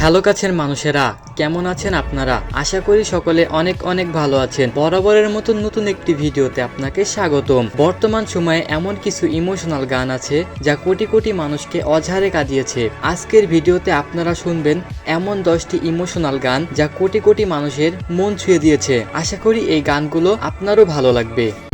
Hello কাছের মানুষেরা, কেমন আছেন আপনারা? আশা করি সকলে অনেক অনেক ভালো আছেন। বরাবরের মতো নতুন একটি ভিডিওতে আপনাকে স্বাগতম। বর্তমান সময়ে এমন কিছু ইমোশনাল গান আছে যা কোটি কোটি মানুষকে অঝারে কাঁদিয়েছে। আজকের ভিডিওতে আপনারা শুনবেন এমন দশটি ইমোশনাল গান যা কোটি কোটি মানুষের মন ছুঁয়ে দিয়েছে। আশা করি এই গানগুলো আপনারও ভালো লাগবে।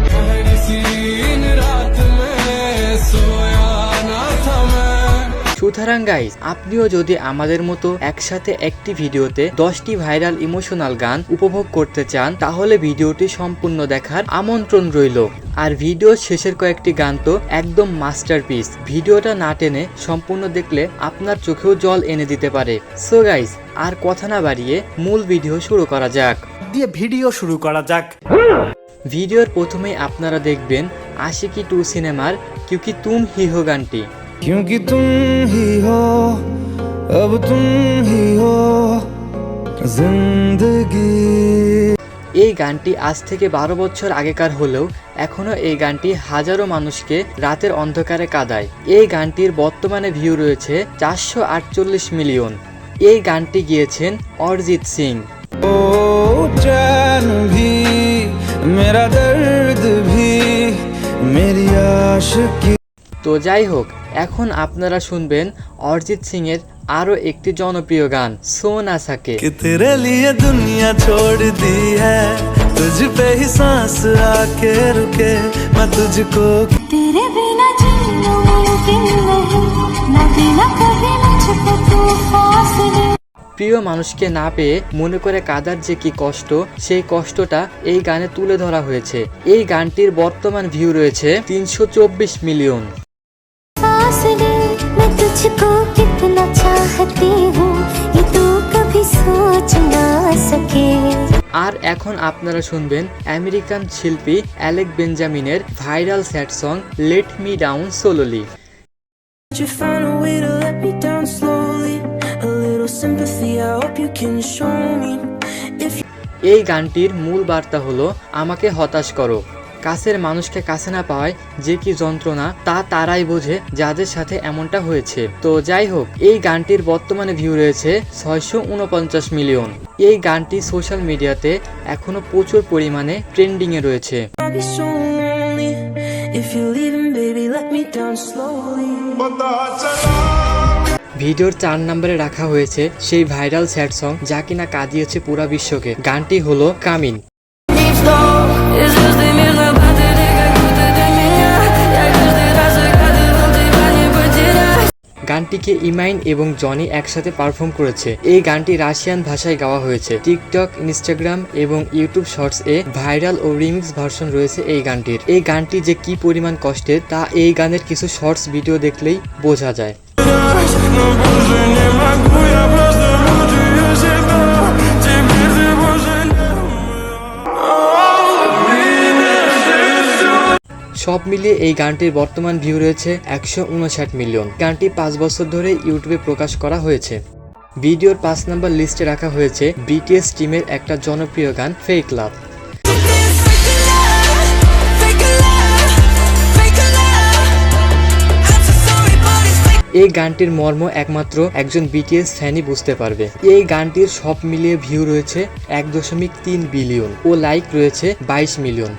সুতরাং গাইস আপনিও যদি আমাদের মতো একসাথে একটি ভিডিওতে দশটি ভাইরাল ইমোশনাল গান উপভোগ করতে চান তাহলে ভিডিওটি সম্পূর্ণ দেখার আমন্ত্রণ রইল। আর ভিডিও শেষের কয়েকটি গান তো একদম মাস্টারপিস ভিডিওটা না টেনে সম্পূর্ণ দেখলে আপনার চোখেও জল এনে দিতে পারে। সো গাইস আর কথা না বাড়িয়ে মূল ভিডিও শুরু করা যাক। দিয়ে ভিডিও শুরু করা যাক। ভিডিওর প্রথমেই আপনারা দেখবেন আশিকি টু সিনেমার কিউকি তুম হি হো গানটি। क्योंकि तुम ही हो अब तुम ही हो जिंदगी এই গানটি আজ থেকে বারো বছর আগেকার হলেও এখনও এই গানটি হাজারো মানুষকে রাতের অন্ধকারে কাঁদায় এই গানটির বর্তমানে ভিউ রয়েছে চারশো আটচল্লিশ মিলিয়ন এই গানটি গিয়েছেন অরিজিৎ সিং ओ चैन भी मेरा दर्द भी मेरी आशिकी তো যাই হোক এখন আপনারা শুনবেন অরিজিৎ সিং এর আরও একটি জনপ্রিয় গান সোনা সাকে कि तेरे लिए दुनिया छोड़ दी है तुझ पे ही सांस आके रुके मैं तुझको तेरे बिना जीना मुमकिन नहीं न देना कभी मुझको तू फासले প্রিয় মানুষকে না পেয়ে মনে করে কাদার যে কি কষ্ট সেই কষ্টটা এই গানে তুলে ধরা হয়েছে এই গানটির বর্তমান ভিউ রয়েছে তিনশো চব্বিশ মিলিয়ন फासले मैं तुझको कितना चाहती हूँ ये तू कभी सोच ना सके আর এখন আপনারা শুনবেন আমেরিকান শিল্পী Alec বেঞ্জামিনের viral sad song let me down slowly you find a way to let me down slowly? A little sympathy, I hope you can show me. If you এই গানটির মূল বার্তা হলো আমাকে হতাশ করো কাছের মানুষকে কাছে না পাওয়ায় যে কি যন্ত্রণা তা তারাই বোঝে যাদের সাথে এমনটা হয়েছে। তো যাই হোক এই গানটির বর্তমানে ভিউ রয়েছে ছয়শো উনপঞ্চাশ মিলিয়ন। এই গানটি সোশ্যাল মিডিয়াতে এখনও প্রচুর পরিমাণে ট্রেন্ডিংয়ে রয়েছে। Me. Down slowly. ভিডিওর চার নম্বরে রাখা হয়েছে সেই ভাইরাল স্যাড সং যা কিনা কাঁদিয়েছে পুরা বিশ্বকে। গানটি হলো কামিন। গানটিকে ইমাইন এবং জনি একসাথে পারফর্ম করেছে। এই গানটি রাশিয়ান ভাষায় গাওয়া হয়েছে। টিকটক, ইনস্টাগ্রাম এবং ইউটিউব শর্টস এ ভাইরাল ও রিমিক্স ভার্সন রয়েছে এই গানটির। এই গানটি যে কি পরিমাণ কষ্টের, তা এই গানের কিছু শর্টস ভিডিও দেখলেই বোঝা যায়। সব মিলিয়ে এই গানটির বর্তমান ভিউ রয়েছে একশো উনষাট মিলিয়ন গানটি পাঁচ বছর ধরে ইউটিউবে প্রকাশ করা হয়েছে। ভিডিওর পাঁচ নাম্বার লিস্টে রাখা হয়েছে বিটিএস টিমের একটা জনপ্রিয় গান ফেক লাভ এই গানটির মর্ম একমাত্র একজন বিটিএস ফ্যানই বুঝতে পারবে। এই গানটির সব মিলিয়ে ভিউ রয়েছে এক দশমিক তিন বিলিয়ন ও লাইক রয়েছে বাইশ মিলিয়ন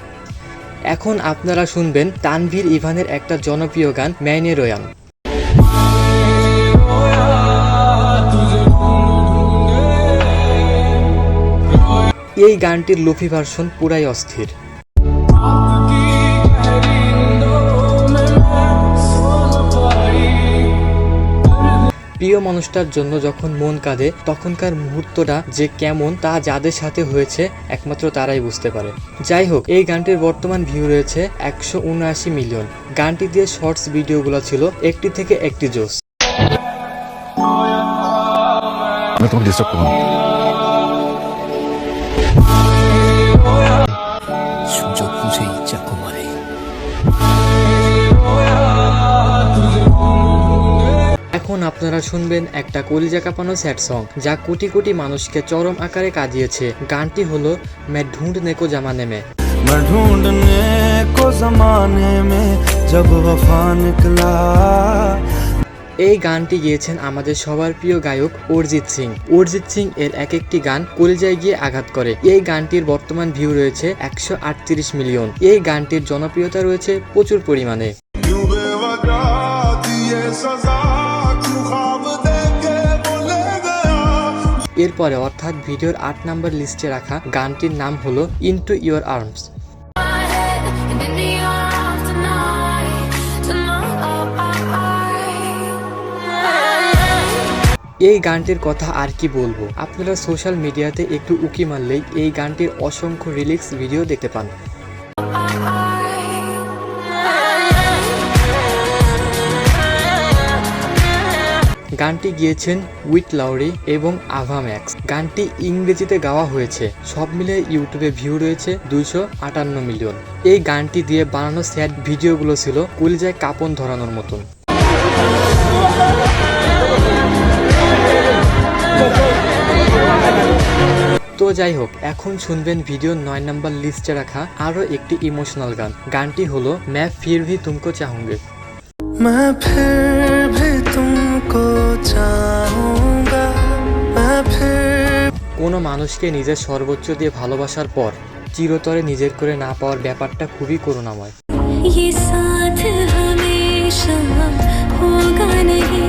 এখন আপনারা শুনবেন তানভীর ইভানের একটা জনপ্রিয় গান, ম্যানে রোয়াম এই গানটির লোফি ভার্সন পুরাই অস্থির। প্রিয় মানুষটার জন্য যখন মন কাঁদে, তখনকার মুহূর্তটা যে কেমন তা যাদের সাথে হয়েছে, একমাত্র তারাই বুঝতে পারে। যাই হোক, এই গানটির বর্তমান ভিউ রয়েছে একশো উনআশি মিলিয়ন। গানটি দিয়ে শর্টস ভিডিওগুলো ছিল একটি থেকে একটি জোস আমি তোমাকে ডিস্টার্ব করব এখন আপনারা শুনবেন একটা কলিজা কাঁপানো স্যাড সং যা কোটি কোটি মানুষকে চরম আকারে কাঁদিয়েছে গানটি হলো मैं ढूंढने को जमाने में मैं ढूंढने को जमाने में जब वफा निकला এই গানটি গিয়েছেন আমাদের সবার প্রিয় গায়ক অরিজিৎ সিং অরিজিৎ সিং এর এক একটি গান কলিজায় গিয়ে আঘাত করে এই গানটির বর্তমান ভিউ রয়েছে একশো আটত্রিশ মিলিয়ন এই গানটির জনপ্রিয়তা রয়েছে প্রচুর পরিমাণে এরপরে অর্থাৎ ভিডিওর আট নাম্বার লিস্টে রাখা গানটির নাম হলো ইনটু ইওর আর্মস. এই গানটির কথা আর কি বলব আপনারা সোশ্যাল মিডিয়াতে একটু উকি মারলেই এই গানটির অসংখ্য রিলিক্স ভিডিও দেখতে পান গানটি গিয়েছেন উইথ লাউরি এবং আভা ম্যাক্স গানটি ইংরেজিতে গাওয়া হয়েছে সব মিলে ইউটিউবে ভিউ রয়েছে দুইশো আটান্ন মিলিয়ন এই গানটি দিয়ে বানানো স্যাড ভিডিওগুলো ছিল কলিজায় কাপন ধরানোর মতন তো যাই হোক এখন শুনবেন ভিডিওর নয় নাম্বার লিস্টে রাখা আরও একটি ইমোশনাল গান গানটি হলো ম্যাপ ফির ভি তুমকো চাহুঙ্গে मैं फिर भी तुमको चाहूंगा मैं फिर কোনো মানুষকে নিজের সর্বোচ্চ দিয়ে ভালোবাসার পর চিরতরে নিজের করে না পাওয়ার ব্যাপারটা খুবই করুণাময় ये साथ हमेशा होगा नहीं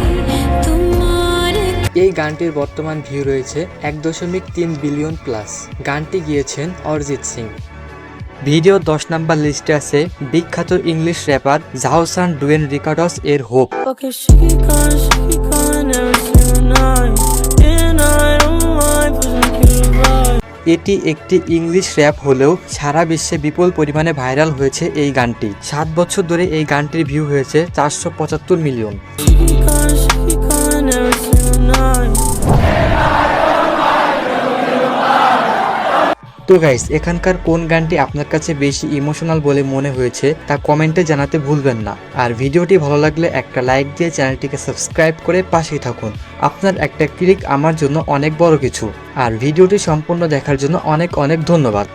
तुम और এই গানটির বর্তমান ভিউ রয়েছে এক দশমিক তিন বিলিয়ন প্লাস গানটি গিয়েছেন অরিজিৎ সিং ভিডিও দশ নাম্বার লিস্টে আছে বিখ্যাত English rapper Jahseh Dwayne Ricardos এর হোপ. এটি একটি ইংলিশ র্যাপ হলেও সারা বিশ্বে বিপুল পরিমাণে ভাইরাল হয়েছে এই গানটি। সাত বছর ধরে এই গানটির ভিউ হয়েছে চারশো পঁচাত্তর মিলিয়ন তো গাইস এখানকার কোন গানটি আপনার কাছে বেশি ইমোশনাল বলে মনে হয়েছে, তা কমেন্টে জানাতে ভুলবেন না। আর ভিডিওটি ভালো লাগলে একটা লাইক দিয়ে চ্যানেলটিকে সাবস্ক্রাইব করে পাশেই থাকুন। আপনার একটা ক্লিক আমার জন্য অনেক বড় কিছু। আর ভিডিওটি সম্পূর্ণ দেখার জন্য অনেক অনেক ধন্যবাদ।